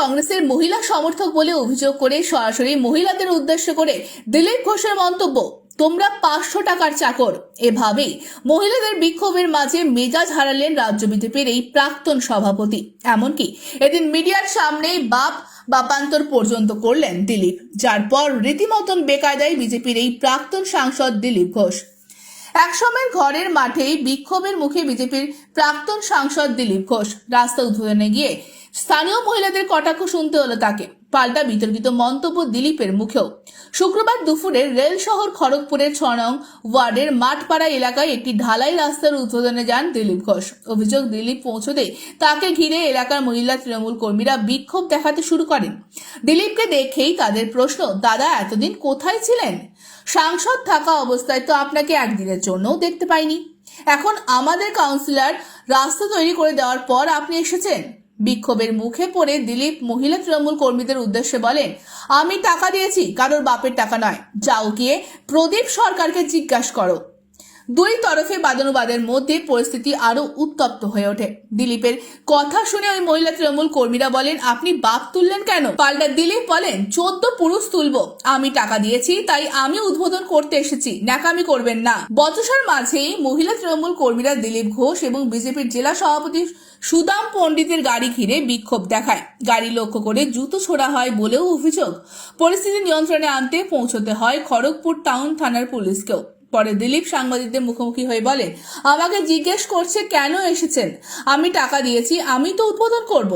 কংগ্রেসের মহিলা সমর্থক বলে অভিযোগ করে সরাসরি মহিলাদের উদ্দেশ্য করে দিলীপ ঘোষের মন্তব্য, তোমরা পাঁচশো টাকার চাকর। এভাবেই মহিলাদের বিক্ষোভের মাঝে মেজাজ হারালেন রাজ্য বিজেপির এই প্রাক্তন সভাপতি। এমনকি এদিন মিডিয়ার সামনেই বাপ বাপান্তর পর্যন্ত করলেন দিলীপ, যার পর রীতিমতন বেকায়দায় বিজেপির এই প্রাক্তন সাংসদ দিলীপ ঘোষ। একসময়ের ঘরের মাঠেই বিক্ষোভের মুখে বিজেপির প্রাক্তন সাংসদ দিলীপ ঘোষ রাস্তা উদ্বোধনে গিয়ে স্থানীয় মহিলাদের কটাক্ষ শুনতে হলো তাকে। পাল্টা বিতর্কিত মন্তব্য দিলীপের মুখেও। শুক্রবার দুপুরে রেল শহর খড়গপুরের ছ নং ওয়ার্ডের মাঠপাড়া এলাকায় একটি ঢালাই রাস্তার উদ্বোধনে যান দিলীপ ঘোষ। অভিযোগ, দিলীপ পৌঁছতে তাকে ঘিরে এলাকার মহিলা তৃণমূল কর্মীরা বিক্ষোভ দেখাতে শুরু করেন। দিলীপকে দেখেই তাদের প্রশ্ন, দাদা, এতদিন কোথায় ছিলেন? সাংসদ থাকা অবস্থায় তো আপনাকে একদিনের জন্যও দেখতে পাইনি। এখন আমাদের কাউন্সিলর রাস্তা তৈরি করে দেওয়ার পর আপনি এসেছেন? বিক্ষোভের মুখে পড়ে দিলীপ মহিলা তৃণমূল কর্মীদের উদ্দেশ্যে বলেন, আমি টাকা দিয়েছি, কারোর বাপের টাকা নয়। যাও গিয়ে প্রদীপ সরকারকে জিজ্ঞাসা করো। দুই তরফে বাদানুবাদের মধ্যে পরিস্থিতি আরও উত্তপ্ত হয়ে ওঠে। দিলীপের কথা শুনে ওই মহিলা তৃণমূল কর্মীরা বলেন, আপনি বাপ তুললেন কেন? পাল্টা দিলীপ বলেন, চোদ্দ পুরুষ তুলবো। আমি টাকা দিয়েছি, তাই আমি উদ্বোধন করতে এসেছি। ন্যাকামি করবেন না। বচসার মাঝেই মহিলা তৃণমূল কর্মীরা দিলীপ ঘোষ এবং বিজেপির জেলা সভাপতি সুদাম পণ্ডিতের গাড়ি ঘিরে বিক্ষোভ দেখায়। গাড়ি লক্ষ্য করে জুতো ছোড়া হয় বলেও অভিযোগ। পরিস্থিতি নিয়ন্ত্রণে আনতে পৌঁছতে হয় খড়গপুর টাউন থানার পুলিশকেও। পরে দিলীপ সাংবাদিকদের মুখোমুখি হয়ে বলে, আমাকে জিজ্ঞেস করছে কেন এসেছেন? আমি টাকা দিয়েছি, আমি তো উদ্বোধন করব।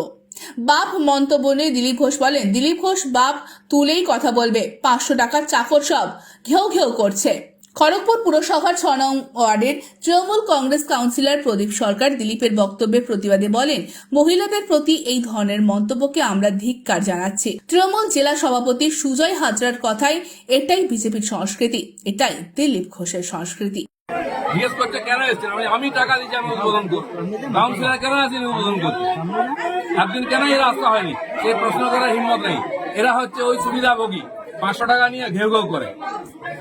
বাপ মন্তব্য নিয়ে দিলীপ ঘোষ বলেন দিলীপ ঘোষ, বাপ তুলেই কথা বলবে, পাঁচশো টাকার চাকর সব ঘেউ ঘেউ করছে। খড়গপুর পুরসভার ছ নং ওয়ার্ডের তৃণমূল কংগ্রেস কাউন্সিলর প্রদীপ সরকার দিলীপের বক্তব্যের প্রতিবাদে বলেন, মহিলাদের প্রতি এই ধরনের মন্তব্যকে আমরা ধিক্কার জানাচ্ছি। তৃণমূল জেলা সভাপতি সুজয় হাজরার কথাই এটাই বিজেপির সংস্কৃতি, এটাই দিলীপ ঘোষের সংস্কৃতি। জিজ্ঞেস করছে কেন আমি টাকা দিচ্ছি, আমি উদ্বোধন কেন আসেনি উদ্বোধন একদিন কেন হয়নি? সেই প্রশ্ন করার হিম্মত নেই। এরা হচ্ছে ওই সুবিধাভোগী। পাঁচশো টাকা নিয়ে ঘেউ ঘেউ করে।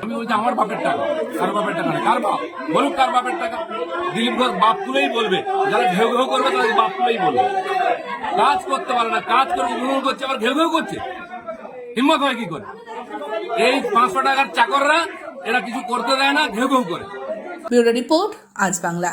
আমি বলছি, আমার বাপের টাকা, কার বাপের টাকা না, কার বাপ? বলুক কার বাপের টাকা। দিলীপ ঘোষ বাপ তুলেই বলবে, যারা ঘেউ ঘেউ করবে তাদের বাপ তুলেই বলবে। কাজ করতে পারে না, কাজ করে উন্নয়ন করছে, আবার ঘেউ ঘেউ করছে। হিম্মত হয় কি করে? এই পাঁচশো টাকার চাকররা, এরা কিছু করতে দেয় না, ঘেউ ঘেউ করে। রিপোর্ট, আজ বাংলা।